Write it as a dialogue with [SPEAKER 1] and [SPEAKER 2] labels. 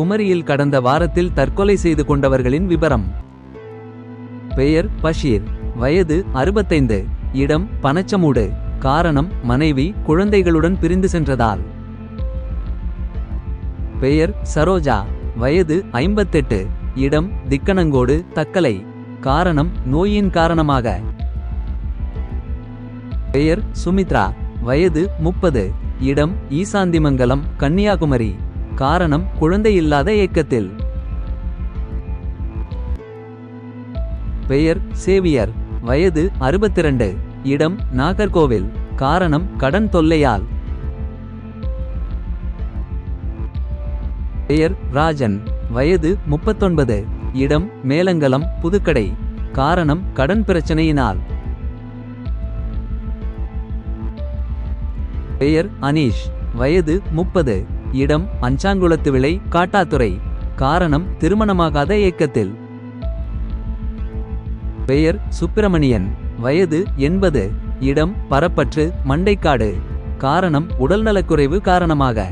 [SPEAKER 1] குமரியில் கடந்த வாரத்தில் தற்கொலை செய்து கொண்டவர்களின் விபரம். பெயர் பஷீர். வயது அறுபத்தைந்து. இடம் பனச்சமூடு. காரணம் மனைவி குழந்தைகளுடன் பிரிந்து சென்றதால். பெயர் சரோஜா. வயது ஐம்பத்தெட்டு. இடம் திக்கணங்கோடு தக்கலை. காரணம் நோயின் காரணமாக. பெயர் சுமித்ரா. வயது முப்பது. இடம் ஈசாந்திமங்கலம் கன்னியாகுமரி. காரணம் குழந்தை இல்லாத ஏக்கத்தில். பெயர் சேவியர் வயது அறுபத்திரண்டு இடம் நாகர்கோவில் காரணம் கடன் தொல்லையால். பெயர் ராஜன் வயது முப்பத்தொன்பது இடம் மேலங்கலம் புதுக்கடை காரணம் கடன் பிரச்சனையினால். பெயர் அனீஷ் வயது முப்பது இடம் அஞ்சாங்குளத்து விளை காட்டாத்துறை. காரணம் திருமணமாகாத இயக்கத்தில் பெயர் சுப்பிரமணியன். வயது எண்பது. இடம் பரப்பற்று மண்டைக்காடு. காரணம் உடல்நலக்குறைவு காரணமாக.